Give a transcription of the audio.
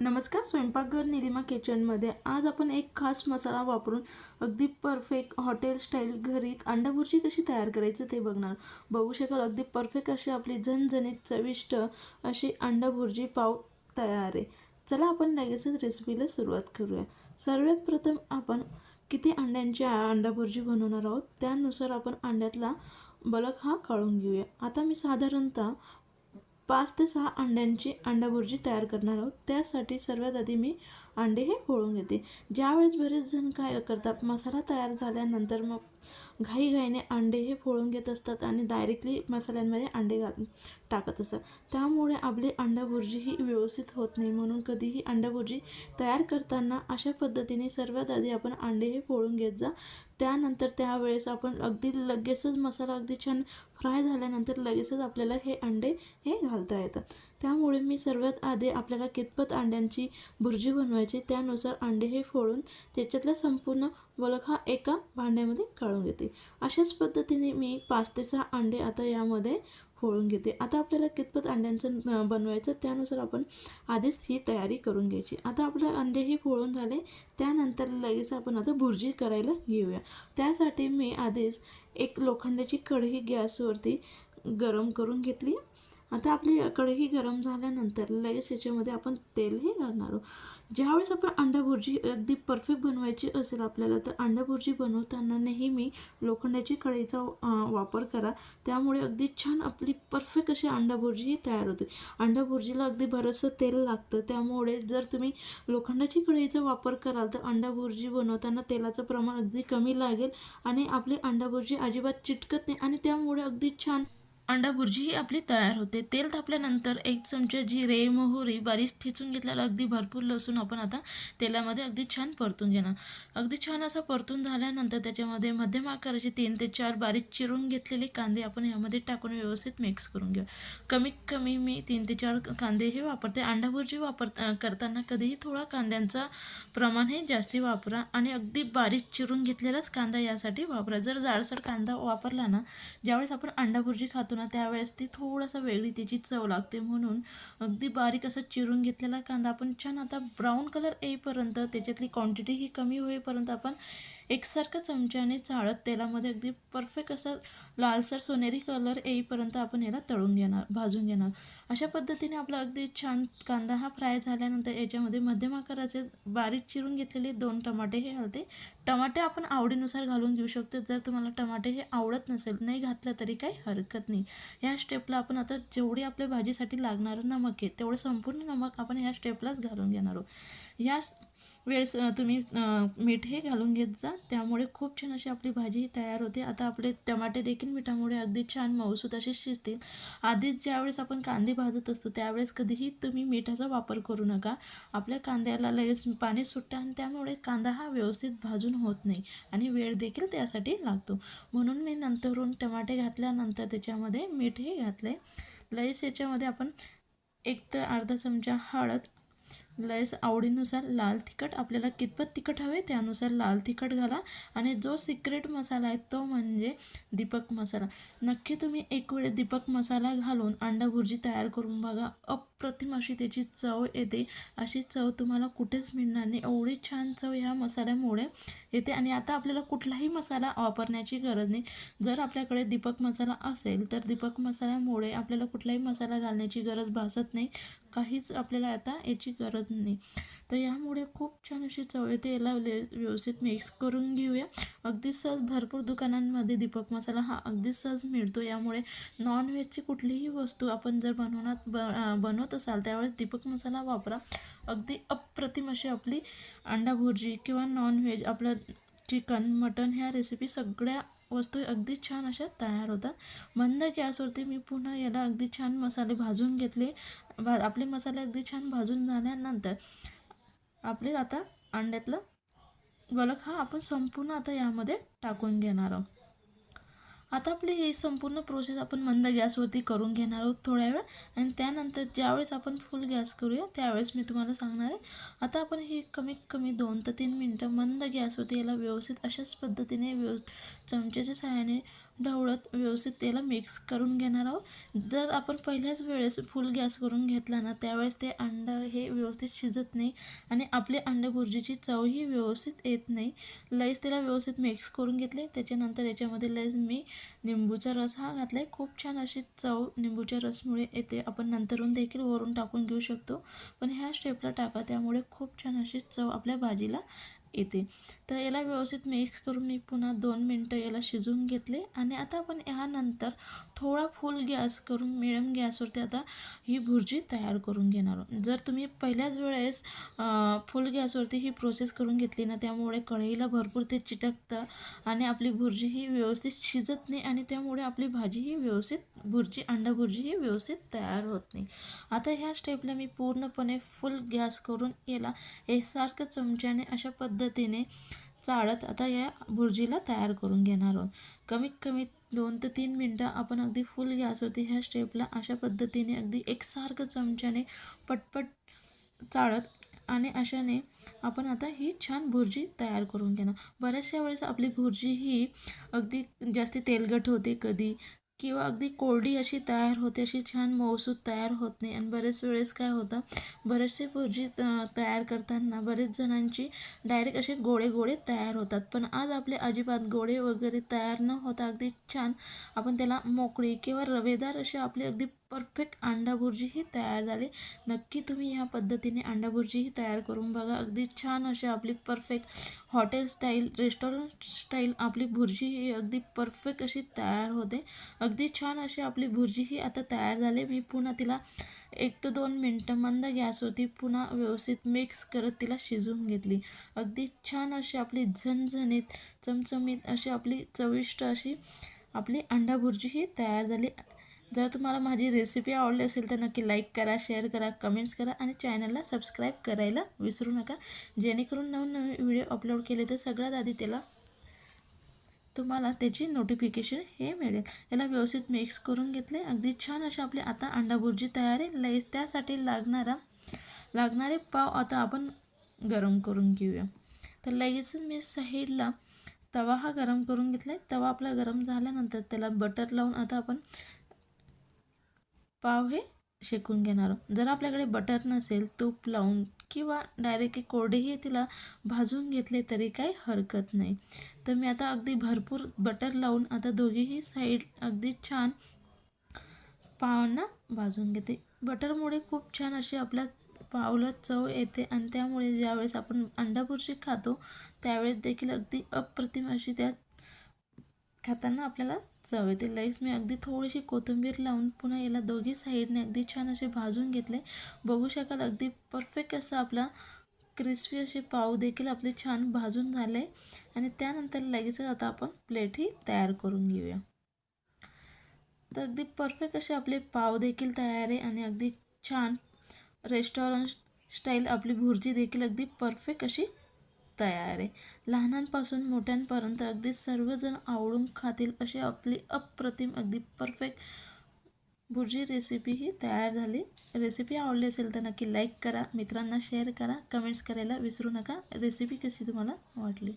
नमस्कार स्वयंपाकघर निलिमा किचनमध्ये आज आपण एक खास मसाला वापरून अगदी परफेक्ट हॉटेल स्टाईल घरी अंडाभुर्जी कशी तयार करायचं ते बघणार. बघू शकाल अगदी परफेक्ट अशी आपली झणझणीत चविष्ट अशी अंडाभुर्जी पाव तयार आहे. चला आपण लगेचच रेसिपीला सुरुवात करूया. सर्वात प्रथम आपण किती अंड्यांची अंडाभुर्जी बनवणार आहोत त्यानुसार आपण अंड्यातला बलक हा काढून घेऊया. आता मी साधारणतः पाच ते सहा अंड्यांची अंडाभुर्जी तयार करणार आहोत. त्यासाठी सर्वात आधी मी अंडे हे फोडून घेते ज्यावेळेस बरेच जण काय करतात मसाला तयार झाल्यानंतर मग घाईघाईने अंडे हे फोडून घेत असतात आणि डायरेक्टली मसाल्यांमध्ये अंडे घाल टाकत असतात. त्यामुळे आपली अंडाभुर्जी ही व्यवस्थित होत नाही. म्हणून कधीही अंडाभुर्जी तयार करताना अशा पद्धतीने सर्वात आधी आपण अंडे हे फोडून घेत जा. त्यानंतर त्यावेळेस आपण अगदी लगेचच मसाला अगदी छान फ्राय झाल्यानंतर लगेचच आपल्याला हे अंडे हे घालता येतात. त्यामुळे मी सर्वात आधी आपल्याला कितपत अंड्यांची भुर्जी बनवायची त्यानुसार अंडे हे फोडून त्याच्यातला संपूर्ण वलक हा एका भांड्यामध्ये काढून घेते. अशाच पद्धतीने मी पाच ते सहा अंडे आता यामध्ये फोडून घेते. आता आपल्याला कितपत अंड्यांचं बनवायचं त्यानुसार आपण आधीच ही तयारी करून घ्यायची. आता आपलं अंडे हे फोडून झाले त्यानंतर लगेच आपण आता भुर्जी करायला घेऊया. त्यासाठी मी आधीच एक लोखंडाची कढई गॅसवरती गरम करून घेतली. आता आपली कढई गरम झाल्यानंतर लगेच याच्यामध्ये आपण तेलही घालणार आहोत. ज्यावेळेस आपण अंडा भुर्जी अगदी परफेक्ट बनवायची असेल आपल्याला तर अंडा भुर्जी बनवताना नेहमी लोखंडाची कढईचा वापर करा. त्यामुळे अगदी छान आपली परफेक्ट अशी अंडा भुर्जी ही तयार होते. अंडा भुर्जीला अगदी बरंचसं तेल लागतं. त्यामुळे जर तुम्ही लोखंडाची कढईचा वापर कराल तर अंडा भुर्जी बनवताना तेलाचं प्रमाण अगदी कमी लागेल आणि आपली अंडा भुर्जी अजिबात चिटकत नाही आणि त्यामुळे अगदी छान अंडा भुर्जीही आपली तयार होते. तेल तापल्यानंतर एक चमचा जिरे मोहरी बारीक ठेचून घेतलेला अगदी भरपूर लसूण आपण आता तेलामध्ये अगदी छान परतून घेणार. अगदी छान असा परतून झाल्यानंतर त्याच्यामध्ये मध्यम आकाराचे तीन ते चार बारीक चिरून घेतलेले कांदे आपण यामध्ये टाकून व्यवस्थित मिक्स करून घ्या कमीत कमी मी तीन ते चार कांदे हे वापरते. अंडा भुर्जी वापर करताना कधीही थोडा कांद्यांचा प्रमाण हे जास्ती वापरा आणि अगदी बारीक चिरून घेतलेलाच कांदा यासाठी वापरा. जर जाडसर कांदा वापरला ना ज्यावेळेस आपण अंडा भुर्जी खातो ना त्यावेळेस ती थोडासा वेगळी त्याची चव लागते म्हणून. अगदी बारीक असं चिरून घेतलेला कांदा आपण छान आता ब्राऊन कलर येईपर्यंत त्याच्यातली क्वांटिटी ही कमी होईपर्यंत आपण एकसारखं चमच्याने चाळत तेलामध्ये अगदी परफेक्ट असं लालसर सोनेरी कलर येईपर्यंत आपण याला तळून घेणार भाजून घेणार. अशा पद्धतीने आपला अगदी छान कांदा हा फ्राय झाल्यानंतर याच्यामध्ये मध्यम आकाराचे बारीक चिरून घेतलेले दोन टमाटे हे घालते टमाटे आपण आवडीनुसार घालून घेऊ शकतो. जर तुम्हाला टमाटे हे आवडत नसेल नाही घातलं तरी काही हरकत नाही. ह्या स्टेपला आपण आता जेवढी आपल्या भाजीसाठी लागणारं नमक आहे तेवढं संपूर्ण नमक आपण ह्या स्टेपलाच घालून घेणार आहोत. या वेळेस तुम्ही मीठही मीठ हे घालून घेत जा. त्यामुळे खूप छान अशी आपली भाजी तयार होते. आता आपले टमाटे देखील मिठामुळे अगदी छान मऊसूत असे शिजतील. आधीच ज्यावेळेस आपण कांदे भाजत असतो त्यावेळेस कधीही तुम्ही मिठाचा वापर करू नका. आपल्या कांद्याला लगेच पाणी सुटतं आणि त्यामुळे कांदा हा व्यवस्थित भाजून होत नाही आणि वेळ देखील त्यासाठी लागतो. म्हणून मी नंतरून टमाटे घातल्यानंतर त्याच्यामध्ये मीठही घातले लईस याच्यामध्ये आपण एक तर अर्धा चमचा हळद लयस आवडीनुसार लाल तिखट आपल्याला कितपत तिखट हवे त्यानुसार लाल तिखट घाला. आणि जो सिक्रेट मसाला आहे तो म्हणजे दीपक मसाला. नक्की तुम्ही एक वेळ दीपक मसाला घालून अंडा भुर्जी तयार करून बघा. अप्रतिम अशी त्याची चव येते. अशी चव तुम्हाला कुठेच मिळणार नाही. एवढी छान चव ह्या मसाल्यामुळे येते. आणि आता आपल्याला कुठलाही मसाला वापरण्याची गरज नाही. जर आपल्याकडे दीपक मसाला असेल तर दीपक मसाल्यामुळे आपल्याला कुठलाही मसाला घालण्याची गरज भासत नाही. काहीच आपल्याला आता याची गरज नाही तर यामुळे खूप छान अशी चव येते. लावले व्यवस्थित मिक्स करून घेऊया. अगदी सहज भरपूर दुकानांमध्ये दीपक मसाला हा अगदी सहज मिळतो. यामुळे नॉनव्हेजची कुठलीही वस्तू आपण जर बनवण्यात ब बनवत असाल त्यावेळेस दीपक मसाला वापरा. अगदी अप्रतिम अशी आपली अंडा भुर्जी किंवा नॉनव्हेज आपलं चिकन मटन ह्या रेसिपी सगळ्या वस्तू अगदी छान अशा तयार होतात. मंद गॅसवरती मी पुन्हा याला अगदी छान मसाले भाजून घेतले. भा आपले मसाले अगदी छान भाजून झाल्यानंतर आपले आता अंड्यातलं बलक हा आपण संपूर्ण आता यामध्ये टाकून घेणार आहोत. आता आपली ही संपूर्ण प्रोसेस आपण मंद गॅसवरती करून घेणार आहोत थोड्या वेळ. आणि त्यानंतर ज्यावेळेस आपण फुल गॅस करूया त्यावेळेस मी तुम्हाला सांगणार आहे. आता आपण ही कमीत कमी दोन ते तीन मिनटं मंद गॅसवरती याला व्यवस्थित अशाच पद्धतीने व्यवस्थित चमच्याच्या सहाय्याने ढवळत व्यवस्थित त्याला मिक्स करून घेणार आहोत. जर आपण पहिल्याच वेळेस फुल गॅस करून घेतला ना त्यावेळेस ते अंडं हे व्यवस्थित शिजत नाही आणि आपली अंडे भुर्जीची चवही व्यवस्थित येत नाही. लईच त्याला व्यवस्थित मिक्स करून घेतले. त्याच्यानंतर याच्यामध्ये लईस मी निंबूचा रस हा घातला आहे खूप छान अशी चव निंबूच्या रसमुळे येते. आपण नंतरून देखील वरून टाकून घेऊ शकतो. पण ह्या स्टेपला टाका. त्यामुळे खूप छान अशी चव आपल्या भाजीला येते. तर याला व्यवस्थित मिक्स करून मी पुन्हा दोन मिनटं याला शिजवून घेतले. आणि आता आपण ह्यानंतर थोडा फुल गॅस करून मिडियम गॅसवरती आता ही भुर्जी तयार करून घेणार आहोत. जर तुम्ही पहिल्याच वेळेस फुल गॅसवरती ही प्रोसेस करून घेतली ना त्यामुळे कढईला भरपूर ते चिटकतं आणि आपली भुर्जी ही व्यवस्थित शिजत नाही आणि त्यामुळे आपली भाजी ही व्यवस्थित भुर्जी अंडा भुर्जी ही व्यवस्थित तयार होत नाही. आता ह्या स्टेपला मी पूर्णपणे फुल गॅस करून याला एकसारखं चमच्याने अशा पद्धतीने चाळत आता या भुर्जीला तयार करून घेणार आहोत. कमीत कमी दोन ते तीन मिनटं आपण अगदी फुल गॅसवरती ह्या स्टेपला अशा पद्धतीने अगदी एकसारखं चमच्याने पटपट चाळत आणि अशाने आपण आता ही छान भुर्जी तयार करून घेणार. बऱ्याचशा वेळेस आपली भुर्जी ही अगदी जास्ती तेलकट होते कधी किंवा अगदी कोरडी अशी तयार होते अशी छान मऊसूद तयार होत नाही. आणि बरेच वेळेस काय होतं बरेचसे भुर्जी त तयार करताना बरेच जणांची डायरेक्ट असे गोळे गोळे तयार होतात. पण आज आपले अजिबात गोळे वगैरे तयार न होता अगदी छान आपण त्याला मोकळी किंवा रवेदार असे आपले अगदी परफेक्ट अंडा भुर्जी ही तयार झाली. नक्की तुम्ही या पद्धतीने अंडा भुर्जी ही तयार करून बघा. अगदी छान अशी आपली perfect hotel style restaurant style आपली भुर्जी ही अगदी परफेक्ट अशी तयार होते. अगदी छान अशी आपली भुर्जी ही आता तयार झाली. मी पुन्हा तिला एक ते दोन मिनटं मंद गॅसवरती पुन्हा व्यवस्थित मिक्स करत तिला शिजवून घेतली. अगदी छान अशी आपली झणझणीत चमचमीत अशी आपली चविष्ट अशी आपली अंडा भुर्जी ही तयार झाली. जर तुम्हाला माझी रेसिपी आवडली असेल तर नक्की लाईक करा शेअर करा कमेंट्स करा आणि चॅनलला सबस्क्राईब करायला विसरू नका. जेणेकरून नवीन नवीन व्हिडिओ अपलोड केले तर सगळ्यात आधी त्याला तुम्हाला त्याची नोटिफिकेशन हे मिळेल. याला व्यवस्थित मिक्स करून घेतले. अगदी छान अशी आपली आता अंडा भुर्जी तयार आहे. लगेच त्यासाठी लागणारा लागणारे पाव आता आपण गरम करून घेऊया. तर लगेचच मी साईडला तवा हा गरम करून घेतला आहे तवा आपला गरम झाल्यानंतर त्याला बटर लावून आता आपण पाव हे शेकून घेणार जर आपल्याकडे बटर नसेल तूप लावून किंवा डायरेक्ट कोरडेही तिला भाजून घेतले तरी काही हरकत नाही. तर मी आता अगदी भरपूर बटर लावून आता दोघीही साईड अगदी छान पावांना भाजून घेते. बटरमुळे खूप छान अशी आपल्या पावला चव येते आणि त्यामुळे ज्यावेळेस आपण अंडा खातो त्यावेळेस देखील अगदी अप्रतिम अशी त्या खाताना आपल्याला चवेतील येते लगेच मी अगदी थोडीशी कोथिंबीर लावून पुन्हा याला दोघी साईडने अगदी छान असे भाजून घेतले. बघू शकाल अगदी परफेक्ट असं आपला क्रिस्पी असे पाव देखील आपले छान भाजून झाले. आणि त्यानंतर लगेचच आता आपण प्लेटही तयार करून घेऊया. तर अगदी परफेक्ट असे आपले पाव देखील तयार आहे आणि अगदी छान रेस्टॉरंट स्टाईल आपली भुर्जी देखील अगदी परफेक्ट अशी तयार आहे. लहानांपासून मोठ्यांपर्यंत अगदी सर्वजण आवडून खातील अशी आपली अप्रतिम अगदी परफेक्ट भुर्जी रेसिपी ही तयार झाली. रेसिपी आवडली असेल तर नक्की लाईक करा. मित्रांना शेअर करा. कमेंट्स करायला विसरू नका. रेसिपी कशी तुम्हाला वाटली?